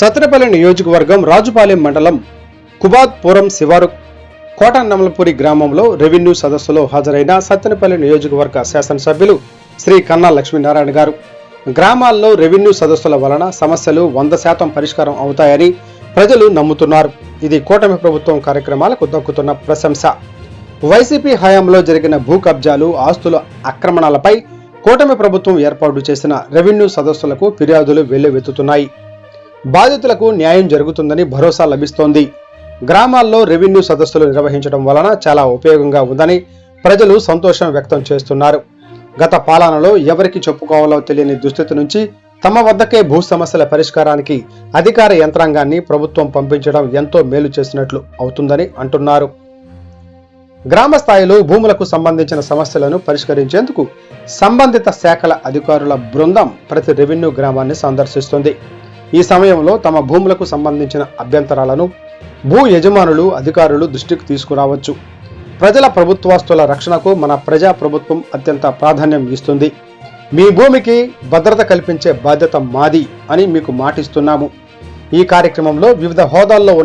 సత్రపల్లి నియోజకవర్గం రాజుపాలెం మండలం కుబాద్పురం శివారు కోట నమలపూరి గ్రామంలో రెవెన్యూ సదస్సులో హాజరైన సత్తెనపల్లి నియోజకవర్గ శాసనసభ్యులు శ్రీ కన్నా లక్ష్మీనారాయణ గారు. గ్రామాల్లో రెవెన్యూ సదస్సుల వలన సమస్యలు వంద శాతం పరిష్కారం అవుతాయని ప్రజలు నమ్ముతున్నారు. ఇది కూటమి ప్రభుత్వం కార్యక్రమాలకు దక్కుతున్న ప్రశంస. వైసీపీ హయాంలో జరిగిన భూ కబ్జాలు ఆస్తుల ఆక్రమణలపై కూటమి ప్రభుత్వం ఏర్పాటు చేసిన రెవెన్యూ సదస్సులకు ఫిర్యాదులు వెల్లువెత్తుతున్నాయి. బాధితులకు న్యాయం జరుగుతుందని భరోసా లభిస్తోంది. గ్రామాల్లో రెవెన్యూ సదస్సులు నిర్వహించడం వలన చాలా ఉపయోగంగా ఉందని ప్రజలు సంతోషం వ్యక్తం చేస్తున్నారు. గత పాలనలో ఎవరికి చెప్పుకోవాలో తెలియని దుస్థితి నుంచి తమ వద్దకే భూ సమస్యల పరిష్కారానికి అధికార యంత్రాంగాన్ని ప్రభుత్వం పంపించడం ఎంతో మేలు చేసినట్లు అవుతుందని అంటున్నారు. గ్రామ స్థాయిలో భూములకు సంబంధించిన సమస్యలను పరిష్కరించేందుకు సంబంధిత శాఖల అధికారుల బృందం ప్రతి రెవెన్యూ గ్రామాన్ని సందర్శిస్తుంది. ఈ సమయంలో తమ భూములకు సంబంధించిన అభ్యంతరాలను భూ యజమానులు అధికారులు దృష్టికి తీసుకురావచ్చు. ప్రజల ప్రభుత్వాస్తుల రక్షణకు మన ప్రజా ప్రభుత్వం అత్యంత ప్రాధాన్యం ఇస్తుంది. మీ భూమికి భద్రత కల్పించే బాధ్యత మాది అని మీకు మాటిస్తున్నాము. ఈ కార్యక్రమంలో వివిధ హోదాల్లో ఉన్న